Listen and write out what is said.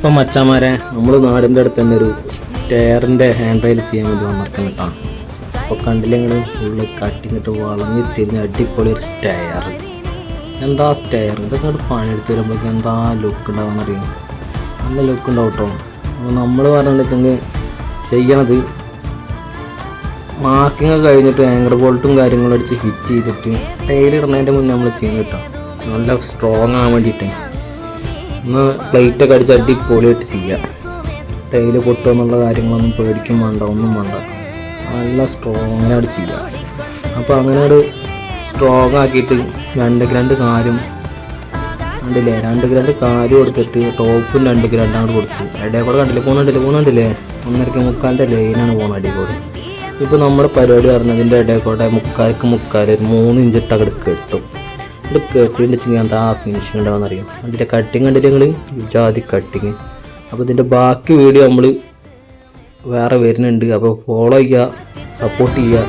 ഇപ്പം മച്ചാമാരെ നമ്മൾ നാടിന്റെ അടുത്ത് തന്നെ ഒരു ടയറിന്റെ ഹാൻഡ് റൈൽ ചെയ്യാൻ വേണ്ടി വന്നിരിക്കുന്നു കേട്ടോ. അപ്പോൾ കണ്ടില്ലെങ്കിൽ ഫുള്ള് കട്ടിങ്ങിട്ട് വളഞ്ഞ് തിരിഞ്ഞ് അടിപൊളി ഒരു സ്റ്റയർ എന്താ സ്റ്റയർ ഇതൊക്കെ പണിയെടുത്ത് വരുമ്പോൾ എന്താ ലുക്ക് ഉണ്ടാവുമെന്ന് അറിയാം? നല്ല ലുക്ക് ഉണ്ടാവും കേട്ടോ അപ്പോൾ നമ്മൾ പറഞ്ഞിട്ട് വെച്ചെങ്കിൽ ചെയ്യണത് മാർക്കിങ് കഴിഞ്ഞിട്ട് ആങ്കർ ബോൾട്ടും കാര്യങ്ങളും അടിച്ച് ഫിറ്റ് ചെയ്തിട്ട് ടൈലിടുന്നതിന്റെ മുന്നേ നമ്മൾ ചെയ്യണം കേട്ടോ. നല്ല സ്ട്രോങ് ആകാൻ വേണ്ടിയിട്ട്. ഒന്ന് പ്ലേറ്റ് ഒക്കെ അടിച്ച് അടിപൊളിയായിട്ട് ചെയ്യാം. ടൈൽ പൊട്ടുക എന്നുള്ള കാര്യങ്ങളൊന്നും പേടിക്കും വേണ്ട ഒന്നും വേണ്ട. നല്ല സ്ട്രോങ്ങിനായിട്ട് ചെയ്യാം. അപ്പോൾ അങ്ങനെ ഒരു സ്ട്രോങ് ആക്കിയിട്ട് രണ്ട് ഗ്രണ്ട് കാലും കണ്ടില്ലേ? രണ്ട് ഗ്രണ്ട് കാലും കൊടുത്തിട്ട് ടോപ്പും രണ്ട് ഗ്രണ്ട് അങ്ങോട്ട് കൊടുത്തു. ഇടയിൽ കൂടെ കണ്ടില്ലേ? പോകുന്നുണ്ടല്ലേ പോകുന്നുണ്ടല്ലേ ഒന്നരക്ക് മുക്കാലിന്റെ ലൈനാണ് പോകുന്നത് കൂടെ. ഇപ്പോൾ നമ്മുടെ പരിപാടി പറഞ്ഞതിന്റെ ഇടയിൽ കൂടെ മുക്കാൽക്ക് മുക്കാൽ മൂന്ന് ഇഞ്ചിട്ട് അങ്ങോട്ട് കെട്ടും ഇത് കെട്ടിയിട്ട് ചെയ്യാൻ എന്താ ഫിനിഷിങ് ഉണ്ടാവുമെന്ന് അറിയാം. അതിന്റെ കട്ടിങ് കണ്ടിട്ട് നിങ്ങൾ ജാതി കട്ടിങ് അപ്പോൾ ഇതിന്റെ ബാക്കി വീഡിയോ നമ്മൾ വേറെ വരുന്നുണ്ട്. അപ്പോൾ ഫോളോ ചെയ്യുക സപ്പോർട്ട് ചെയ്യുക.